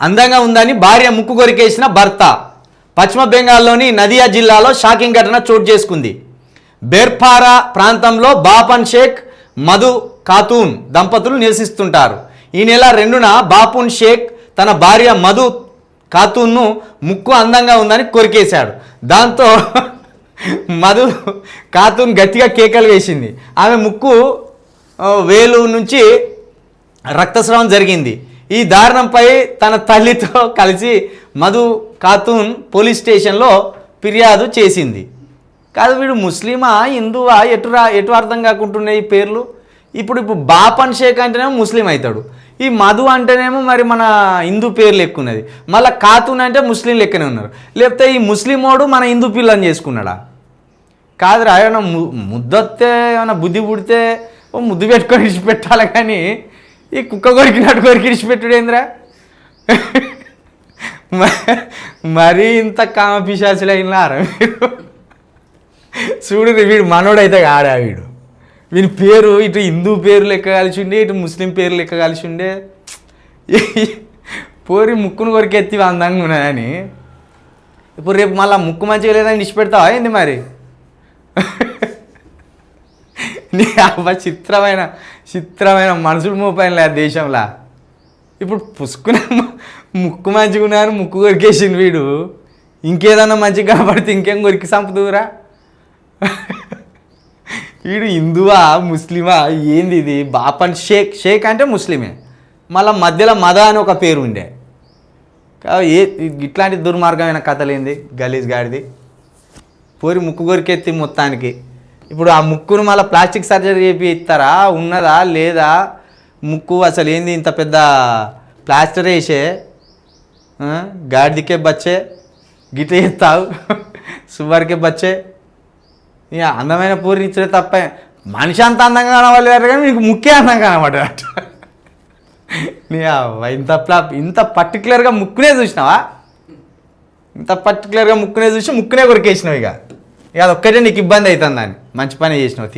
అందంగా ఉందని భార్య ముక్కు కొరికేసిన భర్త. పశ్చిమ బెంగాల్లోని నదియా జిల్లాలో షాకింగ్ ఘటన చోటు చేసుకుంది. బెర్పారా ప్రాంతంలో బాపన్ షేక్ మధు ఖాతూన్ దంపతులు నివసిస్తుంటారు. ఈ నెల రెండున బాపున్ షేక్ తన భార్య మధు ఖాతూన్ను ముక్కు అందంగా ఉందని కొరికేశాడు. దాంతో మధు ఖాతూన్ గట్టిగా కేకలు వేసింది. ఆమె ముక్కు వేలు నుంచి రక్తస్రావం జరిగింది. ఈ దారుణంపై తన తల్లితో కలిసి మధు ఖాతూన్ పోలీస్ స్టేషన్లో ఫిర్యాదు చేసింది. కాదు వీడు ముస్లిమా హిందువా? ఎటు రా ఎటు అర్థం కాకుంటున్నాయి ఈ పేర్లు? ఇప్పుడు ఇప్పుడు బాపన్ షేక్ అంటేనేమో ముస్లిం అవుతాడు ఈ మధు అంటేనేమో మరి మన హిందూ పేర్లు ఎక్కువున్నది మళ్ళీ ఖాతూన్ అంటే ముస్లిం లెక్కనే ఉన్నారు. లేకపోతే ఈ ముస్లిమోడు మన హిందూ పిల్లని చేసుకున్నాడా? కాదురా ఏమైనా ము ముద్దొస్తే ఏమైనా బుద్ధి పుడితే ఓ ముద్దు పెట్టుకొని పెట్టాలి కానీ ఈ కుక్క కొరికినట్టు కొరికి ఇడిచిపెట్టుడేంద్రా మ- మరీ ఇంత కామ పిశాచులు అయినారా మీరు? చూడు వీడు మనోడైతే కాడా వీడు? వీని పేరు ఇటు హిందూ పేరు లెక్క కలిసి ఉండే ఇటు ముస్లిం పేరు లెక్క కలిసి ఉండే పోరి ముక్కును కొరికి ఎత్తి అందంగా ఉన్నదని. ఇప్పుడు రేపు మళ్ళీ ముక్కు మంచిగా లేదని ఇచ్చిపెడతావా ఏంది మరి? నీ అవ్వ చిత్రమైన చిత్రమైన మనుషులు మోపాయిన ఆ దేశంలో. ఇప్పుడు పుసుకున్న ముక్కు మంచిగా ముక్కు కొరికేసింది వీడు. ఇంకేదన్నా మంచిగా కనపడితే ఇంకేం కొరికి చంపుదురా వీడు హిందువా ముస్లిమా? ఏంది ఇది? బాపన్ షేక్ షేక్ అంటే ముస్లిమే. మళ్ళీ మధ్యలో మద అని ఒక పేరు ఉండే. ఏ ఇట్లాంటి దుర్మార్గమైన కథలేంది? గలీజ్ గాడిది. పోరి ముక్కు కొరికెత్తి మొత్తానికి. ఇప్పుడు ఆ ముక్కును మళ్ళీ ప్లాస్టిక్ సర్జరీ చేపి ఇస్తారా? ఉన్నదా? లేదా? ముక్కు అసలు ఏంది ఇంత పెద్ద ప్లాస్టర్ వేసే? గాడిదికే బచ్చే? గిట ఎత్తావు సువర్కే బచ్చే? ఇక అందమైన పూరి ఇచ్చే తప్ప మనిషి అంత అందంగా కనవాలి కానీ మీకు ముక్కే అందంగా కనబడ్డట ఇంత ప్లా ఇంత పర్టికులర్గా ముక్కునే చూసినావా? ఇంత పర్టికులర్గా ముక్కునే చూసి ముక్కునే కొరికేసినావు ఇక. ఇక అదొక్కటే నీకు ఇబ్బంది అవుతుంది అని. మంచి పని చేసినావు